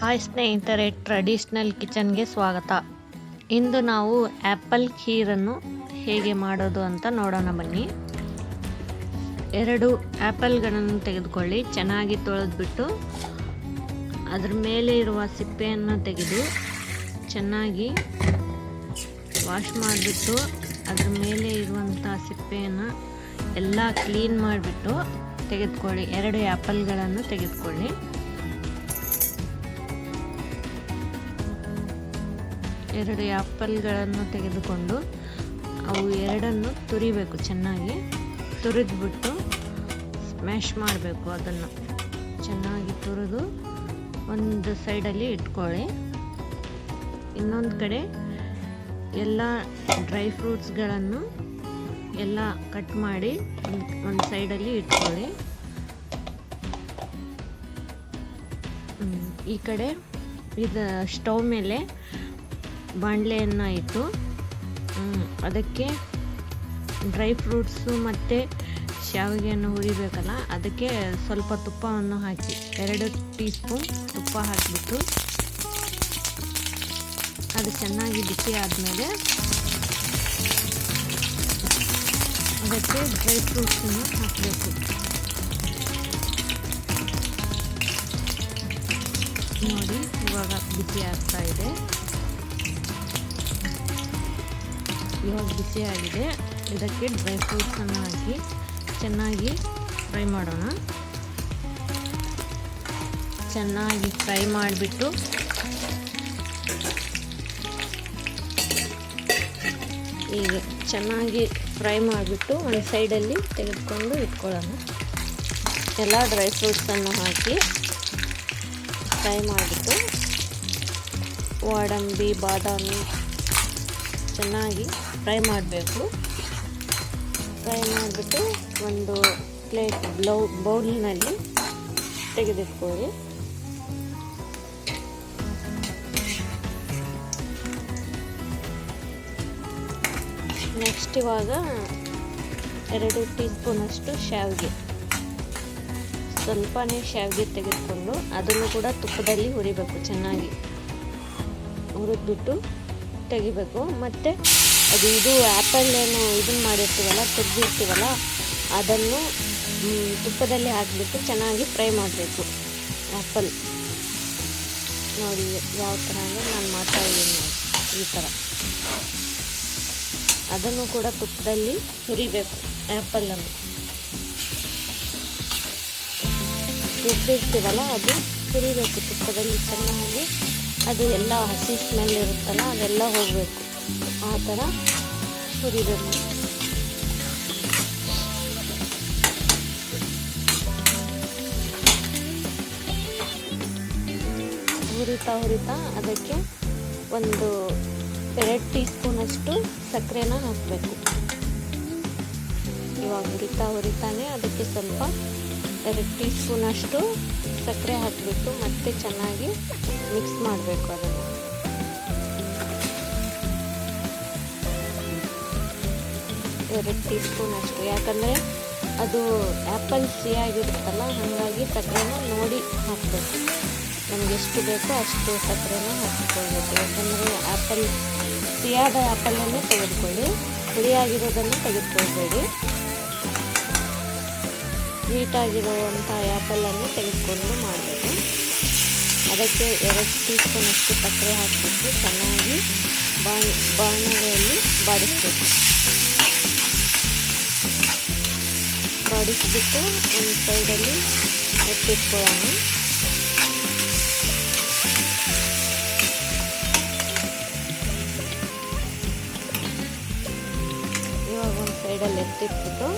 Hi ಸ್ನೇಹಿತರೆ traditional ಕಿಚನ್ಗೆ ಸ್ವಾಗತ. ಇಂದು ನಾವು ಆ್ಯಪಲ್ ಖೀರನ್ನು ಹೇಗೆ ಮಾಡೋದು ಅಂತ ನೋಡೋಣ ಬನ್ನಿ. ಎರಡು ಆ್ಯಪಲ್ಗಳನ್ನು ತೆಗೆದುಕೊಳ್ಳಿ. ಚೆನ್ನಾಗಿ ತೊಳೆದ್ಬಿಟ್ಟು ಅದ್ರ ಮೇಲೆ ಇರುವ ಸಿಪ್ಪೆಯನ್ನು ತೆಗೆದು ಚೆನ್ನಾಗಿ ವಾಶ್ ಮಾಡಿಬಿಟ್ಟು ಅದ್ರ ಮೇಲೆ ಇರುವಂಥ ಸಿಪ್ಪೆಯನ್ನು ಎಲ್ಲ ಕ್ಲೀನ್ ಮಾಡಿಬಿಟ್ಟು ತೆಗೆದುಕೊಳ್ಳಿ. ಎರಡು ಆ್ಯಪಲ್ಗಳನ್ನು ತೆಗೆದುಕೊಳ್ಳಿ. ಎರಡು ಆ್ಯಪಲ್ಗಳನ್ನು ತೆಗೆದುಕೊಂಡು ಅವು ಎರಡನ್ನು ತುರಿಬೇಕು ಚೆನ್ನಾಗಿ. ತುರಿದ್ಬಿಟ್ಟು ಸ್ಮ್ಯಾಶ್ ಮಾಡಬೇಕು ಅದನ್ನು. ಚೆನ್ನಾಗಿ ತುರಿದು ಒಂದು ಸೈಡಲ್ಲಿ ಇಟ್ಕೊಳ್ಳಿ. ಇನ್ನೊಂದು ಕಡೆ ಎಲ್ಲ ಡ್ರೈ ಫ್ರೂಟ್ಸ್ಗಳನ್ನು ಎಲ್ಲ ಕಟ್ ಮಾಡಿ ಒಂದು ಸೈಡಲ್ಲಿ ಇಟ್ಕೊಳ್ಳಿ. ಈ ಕಡೆ ಇದು ಸ್ಟವ್ ಮೇಲೆ ಬಾಣಲೆಯನ್ನು ಇಟ್ಟು ಅದಕ್ಕೆ ಡ್ರೈ ಫ್ರೂಟ್ಸು ಮತ್ತು ಶಾವಿಗೆಯನ್ನು ಹುರಿಬೇಕಲ್ಲ, ಅದಕ್ಕೆ ಸ್ವಲ್ಪ ತುಪ್ಪವನ್ನು ಹಾಕಿ, ಎರಡು ಟೀ ಸ್ಪೂನ್ ತುಪ್ಪ ಹಾಕಿಬಿಟ್ಟು, ಅದು ಚೆನ್ನಾಗಿ ಬಿಸಿ ಆದಮೇಲೆ ಅದಕ್ಕೆ ಡ್ರೈ ಫ್ರೂಟ್ಸನ್ನು ಹಾಕಬೇಕು. ನೋಡಿ, ಇವಾಗ ಬಿಸಿ ಆಗ್ತಾ ಇದೆ. ಇವಾಗ ಬಿಸಿ ಆಗಿದೆ ಇದಕ್ಕೆ ಡ್ರೈ ಫ್ರೂಟ್ಸನ್ನು ಹಾಕಿ ಚೆನ್ನಾಗಿ ಫ್ರೈ ಮಾಡೋಣ. ಚೆನ್ನಾಗಿ ಫ್ರೈ ಮಾಡಿಬಿಟ್ಟು ಈಗ ಚೆನ್ನಾಗಿ ಫ್ರೈ ಮಾಡಿಬಿಟ್ಟು ಒಂದು ಸೈಡಲ್ಲಿ ತೆಗೆದುಕೊಂಡು ಇಟ್ಕೊಳ್ಳೋಣ. ಎಲ್ಲ ಡ್ರೈ ಫ್ರೂಟ್ಸನ್ನು ಹಾಕಿ ಫ್ರೈ ಮಾಡಿಬಿಟ್ಟು ಗೋಡಂಬಿ ಬಾದಾಮಿ ಚೆನ್ನಾಗಿ ಫ್ರೈ ಮಾಡಬೇಕು. ಫ್ರೈ ಮಾಡಿಬಿಟ್ಟು ಒಂದು ಪ್ಲೇಟ್ ಬ್ಲೌ ಬೌಲ್ನಲ್ಲಿ ತೆಗೆದಿಟ್ಕೊಳ್ಳಿ. ನೆಕ್ಸ್ಟ್ ಇವಾಗ ಎರಡು ಟೀ ಸ್ಪೂನಷ್ಟು ಶಾವಿಗೆ. ಸ್ವಲ್ಪನೇ ಶಾವಿಗೆ ತೆಗೆದುಕೊಂಡು ಅದನ್ನು ಕೂಡ ತುಪ್ಪದಲ್ಲಿ ಹುರಿಬೇಕು ಚೆನ್ನಾಗಿ. ಹುರಿದ್ಬಿಟ್ಟು ತೆಗಿಬೇಕು. ಮತ್ತು ಅದು ಇದು ಆ್ಯಪಲ್ ಏನು ಇದನ್ನು ಮಾಡಿರ್ತೀವಲ್ಲ, ತೆಗೆದಿರ್ತೀವಲ್ಲ, ಅದನ್ನು ತುಪ್ಪದಲ್ಲಿ ಹಾಕಿಬಿಟ್ಟು ಚೆನ್ನಾಗಿ ಫ್ರೈ ಮಾಡಬೇಕು. ಆ್ಯಪಲ್ ನೋಡಿ ಯಾವ ಥರ ಅಂದರೆ ನಾನು ಮಾಡ್ತಾ ಇದ್ದೀನಿ ಈ ಥರ ಅದನ್ನು ಕೂಡ ತುಪ್ಪದಲ್ಲಿ ಹುರಿಬೇಕು ಆ್ಯಪಲನ್ನು ಹುರಿದಿರ್ತೀವಲ್ಲ ಅದು ಹುರಿಬೇಕು, ತುಪ್ಪದಲ್ಲಿ ಚೆನ್ನಾಗಿ ಅದು ಎಲ್ಲ ಹಸಿ ಸ್ಮೆಲ್ ಇರುತ್ತಲ್ಲ, ಅದೆಲ್ಲ ಹೋಗಬೇಕು. ಆ ಥರ ಹುರಿಬೇಕು ಹುರಿತಾ ಹುರಿತಾ ಅದಕ್ಕೆ ಒಂದು ಎರಡು ಟೀ ಸ್ಪೂನಷ್ಟು ಸಕ್ಕರೆನ ಹಾಕಬೇಕು. ಇವಾಗ ಹುರಿತಾ ಹುರಿತಾನೆ ಅದಕ್ಕೆ ಸ್ವಲ್ಪ ಎರಡು ಟೀ ಸ್ಪೂನಷ್ಟು ಸಕ್ಕರೆ ಹಾಕಿಬಿಟ್ಟು ಮತ್ತೆ ಚೆನ್ನಾಗಿ ಮಿಕ್ಸ್ ಮಾಡಬೇಕು ಅದನ್ನು. ಎರಡು ಟೀ ಸ್ಪೂನ್ ಅಷ್ಟು ಯಾಕಂದರೆ ಅದು ಆ್ಯಪಲ್ ಸಿಹಿಯಾಗಿರುತ್ತಲ್ಲ ಹಾಗಾಗಿ ಸಕ್ಕರೆನ ನೋಡಿ ಹಾಕಬೇಕು. ನಮ್ಗೆ ಎಷ್ಟು ಬೇಕೋ ಅಷ್ಟು ಸಕ್ಕರೆನ ಹಾಕಿಕೊಳ್ಬೇಕು. ಯಾಕಂದರೆ ಆ್ಯಪಲ್ ಸಿಹಿಯಾದ ಆ್ಯಪಲನ್ನು ತೆಗೆದುಕೊಳ್ಳಿ ಹುಳಿಯಾಗಿರೋದನ್ನು ತೆಗೆದುಕೊಳ್ಬೇಡಿ. ಸ್ವೀಟಾಗಿರುವಂಥ ಆ್ಯಪಲನ್ನು ತೆಗೆದುಕೊಂಡು ಮಾಡಬೇಕು. ಅದಕ್ಕೆ ಎರಡು ಟೀ ಸ್ಪೂನಷ್ಟು ಸಕ್ಕರೆ ಹಾಕಿಬಿಟ್ಟು ಚೆನ್ನಾಗಿ ಬಾಣ್, ಬಾಣಲೆಯಲ್ಲಿ ಬಾಡಿಸ್ಬೇಕು. ಬಾಡಿಸ್ಬಿಟ್ಟು ಒಂದು ಸೈಡಲ್ಲಿ ಎತ್ತಿಟ್ಕೊಳ್ಳೋಣ. ಇವಾಗ ಒಂದು ಸೈಡಲ್ಲಿ ಎತ್ತಿಟ್ಬಿಟ್ಟು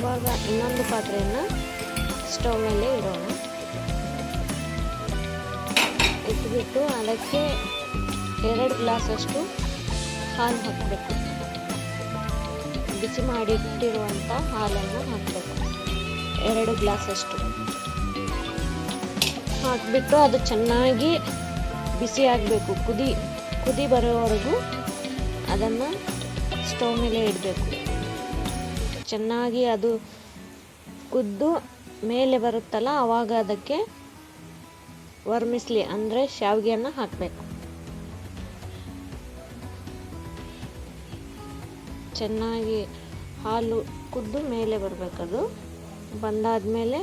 ಇವಾಗ ಇನ್ನೊಂದು ಪಾತ್ರೆಯನ್ನು ಸ್ಟವ್ ಮೇಲೆ ಇಡೋಣ. ಇಟ್ಬಿಟ್ಟು ಅದಕ್ಕೆ ಎರಡು ಗ್ಲಾಸಷ್ಟು ಹಾಲು ಹಾಕಬೇಕು. ಬಿಸಿ ಮಾಡಿಟ್ಟಿರುವಂಥ ಹಾಲನ್ನು ಹಾಕಬೇಕು. ಎರಡು ಗ್ಲಾಸಷ್ಟು. ಹಾಕಿಬಿಟ್ಟು ಅದು ಚೆನ್ನಾಗಿ ಬಿಸಿ ಆಗಬೇಕು. ಕುದಿ ಕುದಿ ಬರೋವರೆಗೂ ಅದನ್ನು ಸ್ಟವ್ ಮೇಲೆ ಇಡಬೇಕು. ಚೆನ್ನಾಗಿ ಅದು ಕುದ್ದು ಮೇಲೆ ಬರುತ್ತಲ್ಲ ಆವಾಗ ಅದಕ್ಕೆ ವರ್ಮಿಸ್ಲಿ ಅಂದರೆ ಶಾವಿಗೆಯನ್ನು ಹಾಕಬೇಕು. ಚೆನ್ನಾಗಿ ಹಾಲು ಕುದ್ದು ಮೇಲೆ ಬರಬೇಕದು. ಬಂದಾದಮೇಲೆ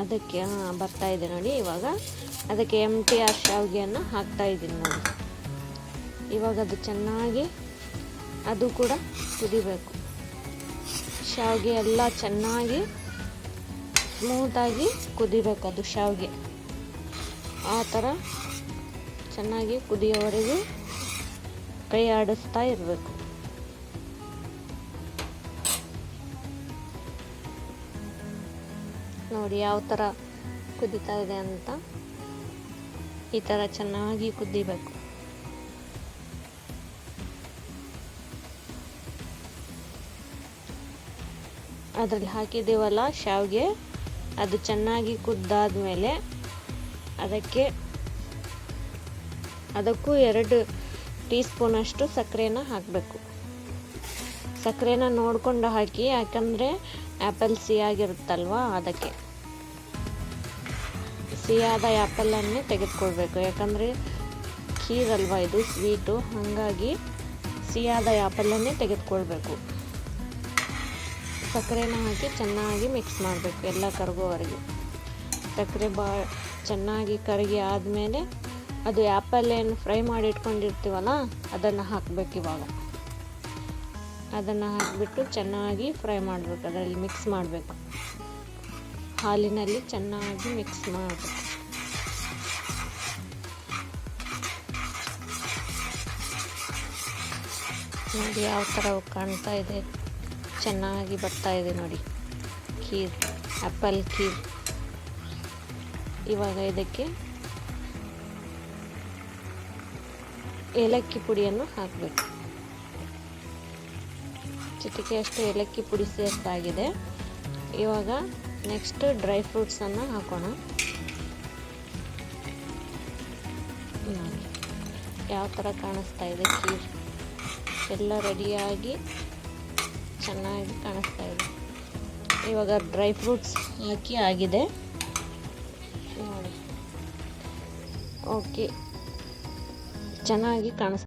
ಅದಕ್ಕೆ ಬರ್ತಾ ಇದೆ ನೋಡಿ ಇವಾಗ. ಅದಕ್ಕೆ ಎಂ ಟಿ ಆರ್ ಶಾವಿಗೆಯನ್ನು ಹಾಕ್ತಾ ಇದ್ದೀನಿ ನೋಡಿ ಇವಾಗ ಅದು ಚೆನ್ನಾಗಿ ಅದು ಕೂಡ ಕುದಿಬೇಕು. ಶಾವಿಗೆ ಎಲ್ಲ ಚೆನ್ನಾಗಿ ಸ್ಮೂತಾಗಿ ಕುದಿಬೇಕು ಅದು ಶಾವಿಗೆ. ಆ ಥರ ಚೆನ್ನಾಗಿ ಕುದಿಯೋವರೆಗೂ ಕೈ ಆಡಿಸ್ತಾ ಇರಬೇಕು. ನೋಡಿ ಯಾವ ಥರ ಕುದಿತಾ ಇದೆ ಅಂತ ಈ ಥರ ಚೆನ್ನಾಗಿ ಕುದಿಬೇಕು. ಅದರಲ್ಲಿ ಹಾಕಿದ್ದೀವಲ್ಲ ಶಾವಿಗೆ, ಅದು ಚೆನ್ನಾಗಿ ಕುದ್ದಾದ್ಮೇಲೆ ಅದಕ್ಕೆ ಅದಕ್ಕೂ ಎರಡು ಟೀ ಸ್ಪೂನಷ್ಟು ಸಕ್ಕರೆನ ಹಾಕಬೇಕು. ಸಕ್ಕರೆನ ನೋಡಿಕೊಂಡು ಹಾಕಿ, ಯಾಕಂದರೆ ಆ್ಯಪಲ್ ಸಿಹಿಯಾಗಿರುತ್ತಲ್ವ ಅದಕ್ಕೆ. ಸಿಹಿಯಾದ ಆ್ಯಪಲನ್ನೇ ತೆಗೆದುಕೊಳ್ಬೇಕು. ಯಾಕಂದರೆ ಖೀರಲ್ವ ಇದು, ಸ್ವೀಟು. ಹಾಗಾಗಿ ಸಿಹಿಯಾದ ಆ್ಯಪಲನ್ನೇ ತೆಗೆದುಕೊಳ್ಬೇಕು. ಸಕ್ಕರೆನ ಹಾಕಿ ಚೆನ್ನಾಗಿ ಮಿಕ್ಸ್ ಮಾಡಬೇಕು ಎಲ್ಲ ಕರಗೋವರೆಗೆ. ಸಕ್ಕರೆ ಬಾ, ಚೆನ್ನಾಗಿ ಕರಗಿ ಆದಮೇಲೆ ಅದು ಆ್ಯಪಲ್ ಏನು ಫ್ರೈ ಮಾಡಿ ಇಟ್ಕೊಂಡಿರ್ತೀವಲ್ಲ, ಅದನ್ನು ಹಾಕಬೇಕು ಇವಾಗ. ಅದನ್ನು ಹಾಕಿಬಿಟ್ಟು ಚೆನ್ನಾಗಿ ಫ್ರೈ ಮಾಡಬೇಕು, ಅದರಲ್ಲಿ ಮಿಕ್ಸ್ ಮಾಡಬೇಕು. ಹಾಲಿನಲ್ಲಿ ಚೆನ್ನಾಗಿ ಮಿಕ್ಸ್ ಮಾಡಬೇಕು. ನೋಡಿ ಯಾವ ಥರ ಕಾಣ್ತಾ ಇದೆ. ಚೆನ್ನಾಗಿ ಬರ್ತಾ ಇದೆ ನೋಡಿ. ಖೀರ್ ಆ್ಯಪಲ್ ಖೀರ್. ಇವಾಗ ಇದಕ್ಕೆ ಏಲಕ್ಕಿ ಪುಡಿಯನ್ನು ಹಾಕಬೇಕು. ಚಿಟಿಕೆಯಷ್ಟು ಏಲಕ್ಕಿ ಪುಡಿ ಸೇರ್ತಾಗಿದೆ. ಇವಾಗ ನೆಕ್ಸ್ಟ್ ಡ್ರೈ ಫ್ರೂಟ್ಸನ್ನು ಹಾಕೋಣ. ಯಾವ ಥರ ಕಾಣಿಸ್ತಾ ಇದೆ ಖೀರ್. ಎಲ್ಲ ರೆಡಿಯಾಗಿ ಚೆನ್ನಾಗಿ ಕಾಣಿಸ್ತಾ ಇದೆ. ಇವಾಗ ಡ್ರೈ ಫ್ರೂಟ್ಸ್ ಹಾಕಿ ಆಗಿದೆ. ಓಕೆ ಚೆನ್ನಾಗಿ ಕಾಣಿಸ್